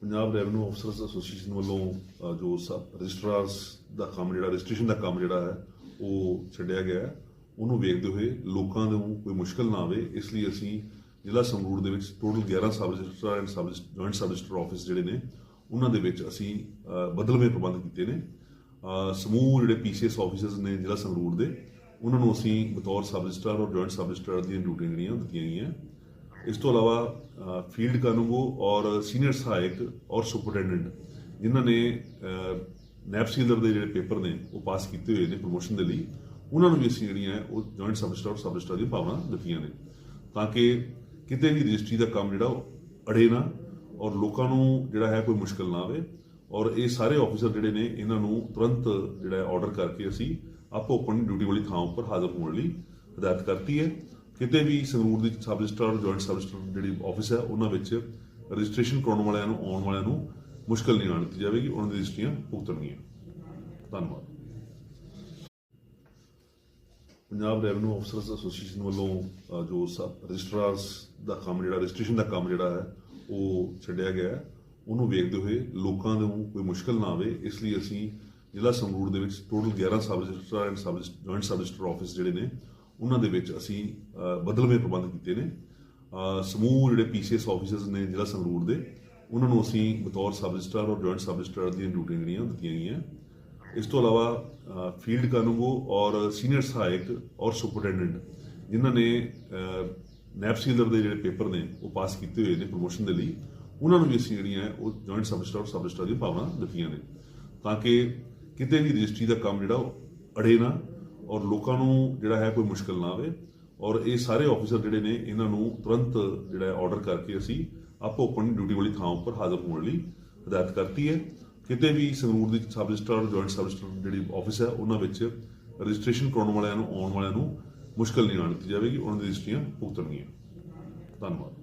Punjab revenue ਅਫਸਰਸ association ਵੱਲੋਂ ਜੋ ਸ- ਰਜਿਸਟਰਾਰਸ ਦਾ ਕੰਮ ਜਿਹੜਾ ਰਜਿਸਟ੍ਰੇਸ਼ਨ ਦਾ ਕੰਮ ਜਿਹੜਾ ਹੈ, ਉਹ ਛੱਡਿਆ ਗਿਆ ਹੈ। ਉਹਨੂੰ ਵੇਖਦੇ ਹੋਏ ਲੋਕਾਂ ਨੂੰ ਕੋਈ ਮੁਸ਼ਕਲ ਨਾ ਆਵੇ, ਇਸ ਲਈ ਅਸੀਂ ਜ਼ਿਲ੍ਹਾ ਸੰਗਰੂਰ ਦੇ ਵਿੱਚ total 11 sub registrar and sub joint sub register office ਜਿਹੜੇ ਨੇ, ਉਹਨਾਂ ਦੇ ਵਿੱਚ ਅਸੀਂ ਬਦਲਵੇਂ ਪ੍ਰਬੰਧ ਕੀਤੇ ਨੇ। ਸਮੂਹ ਜਿਹੜੇ ਪੀਸੀਐਸ ਆਫਿਸਰਸ ਨੇ ਜ਼ਿਲ੍ਹਾ ਸੰਗਰੂਰ ਦੇ, ਉਹਨਾਂ ਨੂੰ ਅਸੀਂ ਬਤੌਰ ਸਬ ਰਜਿਸਟਰਾਰ ਔਰ ਜੁਆਇੰਟ ਸਬ ਰਜਿਸਟਰਾਰ ਦੀਆਂ ਡਿਊਟੀਆਂ ਜਿਹੜੀਆਂ ਉਹ ਦਿੱਤੀਆਂ ਗਈਆਂ। ਇਸ ਤੋਂ ਇਲਾਵਾ ਫੀਲਡ ਕਾਨੂੰਗੋ ਔਰ ਸੀਨੀਅਰ ਸਹਾਇਕ ਔਰ ਸੁਪਰਡੈਂਡੈਂਟ, ਜਿਨ੍ਹਾਂ ਨੇ ਨੈਪਸੀਲਰ ਦੇ ਜਿਹੜੇ ਪੇਪਰ ਨੇ, ਉਹ ਪਾਸ ਕੀਤੇ ਹੋਏ ਨੇ ਪ੍ਰੋਮੋਸ਼ਨ ਦੇ ਲਈ, ਉਹਨਾਂ ਨੂੰ ਵੀ ਅਸੀਂ ਜਿਹੜੀਆਂ ਉਹ ਜੁਆਇੰਟ ਸਬ ਰਜਿਸਟਰ ਔਰ ਸਬ ਰਜਿਸਟਰ ਦੀ ਭਾਵਨਾ ਦਿੱਤੀਆਂ ਨੇ। ਤਾਂ ਕਿ ਕਿਤੇ ਵੀ ਰਜਿਸਟਰੀ ਦਾ ਕੰਮ ਜਿਹੜਾ, ਉਹ ਅੜੇ ਨਾ ਔਰ ਲੋਕਾਂ ਨੂੰ ਜਿਹੜਾ ਹੈ, ਕੋਈ ਮੁਸ਼ਕਲ ਨਾ ਆਵੇ ਔਰ ਇਹ ਸਾਰੇ ਆਫੀਸਰ ਜਿਹੜੇ ਨੇ, ਇਹਨਾਂ ਨੂੰ ਤੁਰੰਤ ਜਿਹੜਾ ਆਰਡਰ ਕਰਕੇ ਅਸੀਂ ਆਪੋ ਆਪਣੀ ਡਿਊਟੀ ਵਾਲੀ ਥਾਂ ਉੱਪਰ ਹਾਜ਼ਰ ਹੋਣ ਲਈ ਹਦਾਇਤ ਕਰਤੀ ਹੈ। ਕਿਤੇ ਵੀ ਸੰਗਰੂਰ ਦੀ sub register joint sub register ਜਿਹੜੀ ਆਫਿਸ ਹੈ, ਉਹਨਾਂ ਵਿੱਚ ਰਜਿਸਟ੍ਰੇਸ਼ਨ ਕਰਾਉਣ ਵਾਲਿਆਂ ਨੂੰ, ਆਉਣ ਵਾਲਿਆਂ ਨੂੰ ਮੁਸ਼ਕਲ ਨਹੀਂ ਆਉਣ ਦਿੱਤੀ ਜਾਵੇਗੀ, ਉਹਨਾਂ ਦੀ ਰਜਿਸਟਰੀਆਂ ਭੁਗਤਣਗੀਆਂ। ਧੰਨਵਾਦ। ਪੰਜਾਬ ਰੈਵਨਿਊ ਅਫਸਰਸ ਐਸੋਸੀਏਸ਼ਨ ਵੱਲੋਂ ਜੋ ਰਜਿਸਟਰਾਰਸ ਦਾ ਕੰਮ ਜਿਹੜਾ, ਰਜਿਸਟ੍ਰੇਸ਼ਨ ਦਾ ਕੰਮ ਜਿਹੜਾ ਹੈ, ਉਹ ਛੱਡਿਆ ਗਿਆ ਹੈ। ਉਹਨੂੰ ਵੇਖਦੇ ਹੋਏ ਲੋਕਾਂ ਨੂੰ ਕੋਈ ਮੁਸ਼ਕਲ ਨਾ ਆਵੇ, ਇਸ ਲਈ ਅਸੀਂ ਜ਼ਿਲ੍ਹਾ ਸੰਗਰੂਰ ਦੇ ਵਿੱਚ total 11 sub registrar and sub joint sub register office ਜਿਹੜੇ ਨੇ ਉਹਨਾਂ ਦੇ ਵਿੱਚ ਅਸੀਂ ਬਦਲਵੇਂ ਪ੍ਰਬੰਧ ਕੀਤੇ ਨੇ। ਸਮੂਹ ਜਿਹੜੇ ਪੀਸੀਐਸ ਆਫਿਸਰਸ ਨੇ ਜ਼ਿਲ੍ਹਾ ਸੰਗਰੂਰ ਦੇ, ਉਹਨਾਂ ਨੂੰ ਅਸੀਂ ਬਤੌਰ ਸਬ ਰਜਿਸਟਰ ਔਰ ਜੁਆਇੰਟ ਸਬ ਰਜਿਸਟਰ ਦੀਆਂ ਡਿਊਟੀਆਂ ਜਿਹੜੀਆਂ ਉਹ ਦਿੱਤੀਆਂ ਗਈਆਂ। ਇਸ ਤੋਂ ਇਲਾਵਾ ਫੀਲਡ ਕਾਨੂੰਗੋ ਔਰ ਸੀਨੀਅਰ ਸਹਾਇਕ ਔਰ ਸੁਪਰਡੈਂਡੈਂਟ ਜਿਨ੍ਹਾਂ ਨੇ ਨੈਪਸੀਲਰ ਦੇ ਜਿਹੜੇ ਪੇਪਰ ਨੇ, ਉਹ ਪਾਸ ਕੀਤੇ ਹੋਏ ਨੇ ਪ੍ਰੋਮੋਸ਼ਨ ਦੇ ਲਈ। ਉਹਨਾਂ ਨੂੰ ਵੀ ਅਸੀਂ ਜਿਹੜੀਆਂ ਉਹ ਜੁਆਇੰਟ ਸਬ ਰਜਿਸਟਰ ਔਰ ਸਬ ਰਜਿਸਟਰ ਦੀ ਭਾਵਨਾ ਦਿੱਤੀਆਂ ਨੇ। ਤਾਂ ਕਿ ਕਿਤੇ ਵੀ ਰਜਿਸਟਰੀ ਦਾ ਕੰਮ ਜਿਹੜਾ ਉਹ ਅੜੇ ਨਾ ਔਰ ਲੋਕਾਂ ਨੂੰ ਜਿਹੜਾ ਹੈ ਕੋਈ ਮੁਸ਼ਕਲ ਨਾ ਆਵੇ। ਔਰ ਇਹ ਸਾਰੇ ਆਫੀਸਰ ਜਿਹੜੇ ਨੇ, ਇਹਨਾਂ ਨੂੰ ਤੁਰੰਤ ਜਿਹੜਾ ਆਰਡਰ ਕਰਕੇ ਅਸੀਂ ਆਪੋ ਆਪਣੀ ਡਿਊਟੀ ਵਾਲੀ ਥਾਂ ਉੱਪਰ ਹਾਜ਼ਰ ਹੋਣ ਲਈ ਹਦਾਇਤ ਕਰਤੀ ਹੈ। ਕਿਤੇ ਵੀ ਸੰਗਰੂਰ ਦੀ sub register joint sub register ਜਿਹੜੀ ਆਫਿਸ ਹੈ, ਉਹਨਾਂ ਵਿੱਚ ਰਜਿਸਟ੍ਰੇਸ਼ਨ ਕਰਾਉਣ ਵਾਲਿਆਂ ਨੂੰ, ਆਉਣ ਵਾਲਿਆਂ ਨੂੰ ਮੁਸ਼ਕਲ ਨਹੀਂ ਆਉਣ ਦਿੱਤੀ ਜਾਵੇਗੀ, ਉਹਨਾਂ ਦੀ ਰਜਿਸਟਰੀਆਂ ਭੁਗਤਣਗੀਆਂ। ਧੰਨਵਾਦ।